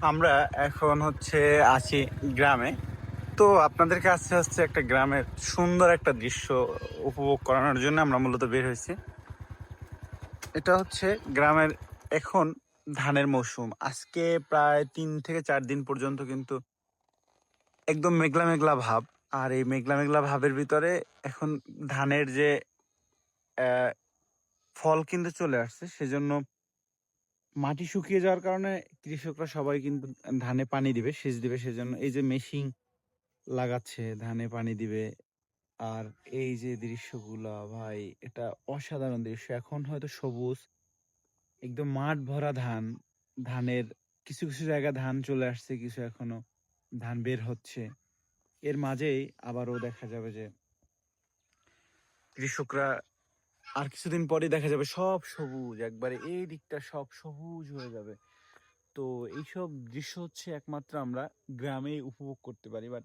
আমরা এখন হচ্ছে আছি গ্রামে। তো আপনাদেরকে আস্তে আস্তে একটা গ্রামের সুন্দর একটা দৃশ্য উপভোগ করানোর জন্য আমরা মূলত বের হয়েছি। এটা হচ্ছে গ্রামের এখন ধানের মৌসুম। আজকে প্রায় তিন থেকে চার দিন পর্যন্ত কিন্তু একদম মেঘলা মেঘলা ভাব। আর এই মেঘলা মেঘলা ভাবের ভিতরে এখন ধানের যে ফল কিন্তু চলে আসছে, সেজন্য মাটি শুকিয়ে যাওয়ার কারণে কৃষকরা সবাই কিন্তু ধানে পানি দিবে, সেচ দিবে, সেজন্য এই যে মেশিন লাগাচ্ছে, ধানে পানি দিবে। আর এই যে দৃশ্যগুলা, ভাই, এটা অসাধারণ দৃশ্য। এখন হয়তো সবুজ, একদম মাঠ ভরা ধান, ধানের কিছু কিছু জায়গায় ধান চলে আসছে, কিছু এখনও ধান বের হচ্ছে। এর মাঝেই আবারও দেখা যাবে যে কৃষকরা আর কিছুদিন পরে দেখা যাবে সব সবুজ, একবারে এই দিকটা সব সবুজ হয়ে যাবে। তো এইসব দৃশ্য হচ্ছে একমাত্র আমরা গ্রামেই উপভোগ করতে পারি। বাট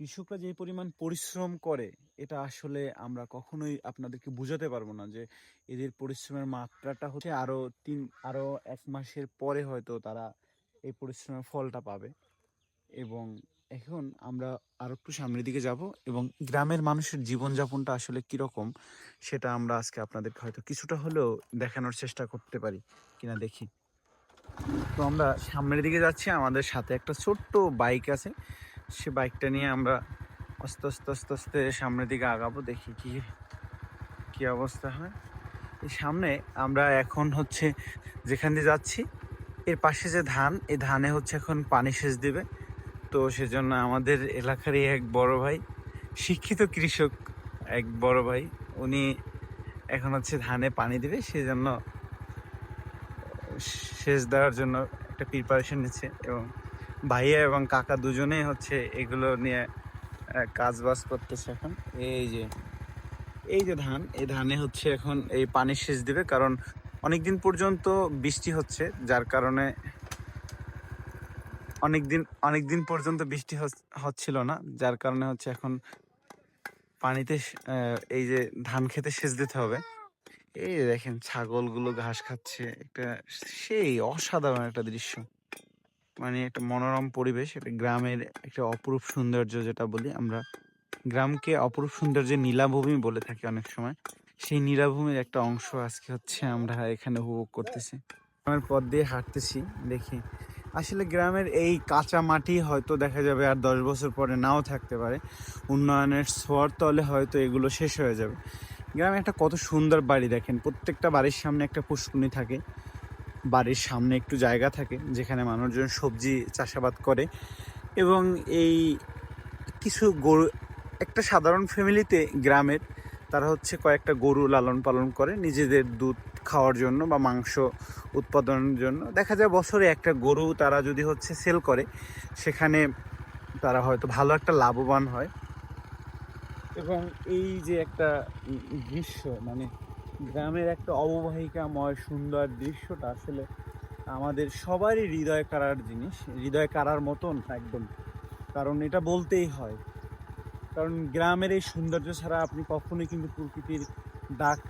কৃষকরা যে পরিমাণ পরিশ্রম করে, এটা আসলে আমরা কখনোই আপনাদেরকে বোঝাতে পারব না যে এদের পরিশ্রমের মাত্রাটা হচ্ছে আরও তিন আরও এক মাসের পরে হয়তো তারা এই পরিশ্রমের ফলটা পাবে। এবং এখন আমরা আর একটু সামনের দিকে যাব এবং গ্রামের মানুষের জীবনযাপনটা আসলে কীরকম সেটা আমরা আজকে আপনাদেরকে হয়তো কিছুটা হলেও দেখানোর চেষ্টা করতে পারি কিনা দেখি। তো আমরা সামনের দিকে যাচ্ছি, আমাদের সাথে একটা ছোট্ট বাইক আছে। সে বাইকটা নিয়ে আমরা আস্তে আস্তে আস্তে আস্তে সামনের দিকে আগাবো, দেখি কি কি অবস্থা হয়। এই সামনে আমরা এখন হচ্ছে যেখান দিয়ে যাচ্ছি, এর পাশে যে ধান, এই ধানে হচ্ছে এখন পানি সেচ দিবে। তো সেজন্য আমাদের এলাকারই এক বড় ভাই, শিক্ষিত কৃষক এক বড় ভাই। উনি এখন হচ্ছে ধানে পানি দেবে, সেজন্য সেচ দেওয়ার জন্য একটা প্রিপারেশন নিচ্ছে এবং ভাইয়া এবং কাকা দুজনেই হচ্ছে এগুলো নিয়ে কাজ বাজ করতেছে এখন। এই যে এই যে ধান, এই ধানে হচ্ছে এখন এই পানি সেচ দিবে, কারণ অনেক দিন পর্যন্ত বৃষ্টি হচ্ছে, যার কারণে অনেক দিন অনেক দিন পর্যন্ত বৃষ্টি হচ- হচ্ছিল না, যার কারণে হচ্ছে এখন পানিতে এই যে ধান খেতে সেচ দিতে হবে। এই দেখেন, ছাগলগুলো ঘাস খাচ্ছে, একটা সেই অসাধারণ একটা দৃশ্য। মানে একটা মনোরম পরিবেশ এটা গ্রামের একটা অপরূপ সৌন্দর্য যেটা বলি আমরা। গ্রামকে অপরূপ সৌন্দর্যের নীলাভূমি বলে থাকি অনেক সময়। সেই নীলাভূমির একটা অংশ আজকে হচ্ছে আমরা এখানে উপভোগ করতেছি। আমার পথ দিয়ে হাঁটতেছি, দেখি আসলে গ্রামের এই কাঁচা মাটি হয়তো দেখা যাবে আর দশ বছর পরে নাও থাকতে পারে। উন্নয়নের ছোঁয়ার তলে হয়তো এগুলো শেষ হয়ে যাবে। গ্রামে একটা কত সুন্দর বাড়ি দেখেন। প্রত্যেকটা বাড়ির সামনে একটা পুষ্কুনি থাকে। বাড়ির সামনে একটু জায়গা থাকে যেখানে মানুষজন সবজি চাষাবাদ করে এবং এই কিছু গরু, একটা সাধারণ ফ্যামিলিতে গ্রামের তারা হচ্ছে কয়েকটা গরু লালন পালন করে নিজেদের দুধ খাওয়ার জন্য বা মাংস উৎপাদনের জন্য। দেখা যায় বছরে একটা গরু তারা যদি হচ্ছে সেল করে, সেখানে তারা হয়তো ভালো একটা লাভবান হয়। এবং এই যে একটা দৃশ্য মানে গ্রামের একটা অববাহিকাময় সুন্দর দৃশ্যটা আসলে আমাদের সবারই হৃদয় কারার জিনিস। হৃদয় কারার মতন একদম। কারণ এটা বলতেই হয় কারণ গ্রামের এই সৌন্দর্য ছাড়া আপনি কখনোই কিন্তু প্রকৃতির ডাক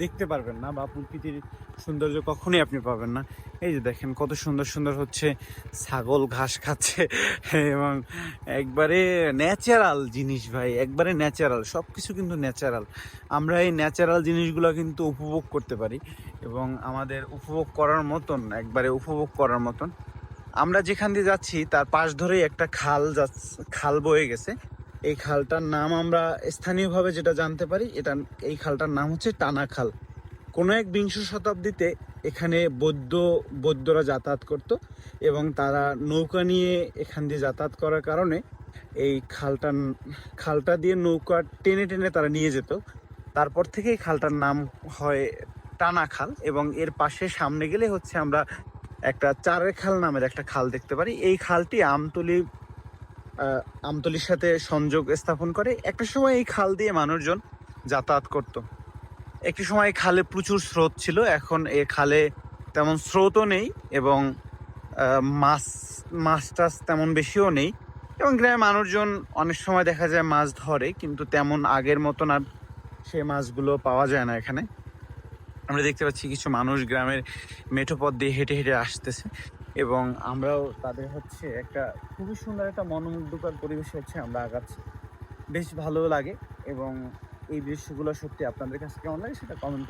দেখতে পারবেন না বা প্রকৃতির সৌন্দর্য কখনোই আপনি পাবেন না। এই যে দেখেন কত সুন্দর সুন্দর হচ্ছে ছাগল ঘাস খাচ্ছে এবং একবারে ন্যাচারাল জিনিস ভাই, একবারে ন্যাচারাল সব কিছু কিন্তু ন্যাচারাল আমরা এই ন্যাচারাল জিনিসগুলো কিন্তু উপভোগ করতে পারি এবং আমাদের উপভোগ করার মতন, একবারে উপভোগ করার মতন। আমরা যেখান দিয়ে যাচ্ছি, তার পাশ ধরেই একটা খাল যাচ্ছে, খাল বয়ে গেছে। এই খালটার নাম আমরা স্থানীয়ভাবে যেটা জানতে পারি, এটা এই খালটার নাম হচ্ছে টানা খাল। কোনো এক বিংশ শতাব্দীতে এখানে বৌদ্ধ, বৌদ্ধরা যাতায়াত করত এবং তারা নৌকা নিয়ে এখান দিয়ে যাতায়াত করার কারণে এই খালটা খালটা দিয়ে নৌকা টেনে টেনে তারা নিয়ে যেত। তারপর থেকে এই খালটার নাম হয় টানা খাল এবং এর পাশে সামনে গেলে হচ্ছে আমরা একটা চারের খাল নামের একটা খাল দেখতে পারি। এই খালটি আমতলি আমতলির সাথে সংযোগ স্থাপন করে। একটা সময় এই খাল দিয়ে মানুষজন যাতায়াত করত। একটি সময় খালে প্রচুর স্রোত ছিল। এখন এ খালে তেমন স্রোতও নেই এবং মাছ মাছ টাছ তেমন বেশিও নেই। এবং গ্রামের মানুষজন অনেক সময় দেখা যায় মাছ ধরে, কিন্তু তেমন আগের মতন আর সে মাছগুলো পাওয়া যায় না এখানে। আমরা দেখতে পাচ্ছি কিছু মানুষ গ্রামের মেঠো পথ দিয়ে হেঁটে হেঁটে আসতেছে। এবং আমরাও তাদের হচ্ছে একটা খুবই সুন্দর একটা মনোমুগ্ধকর পরিবেশে হচ্ছে আমরা আগাচ্ছি। বেশ ভালো লাগে এবং এই দৃশ্যগুলো সত্যি আপনাদের কাছে কেমন লাগে সেটা কমেন্ট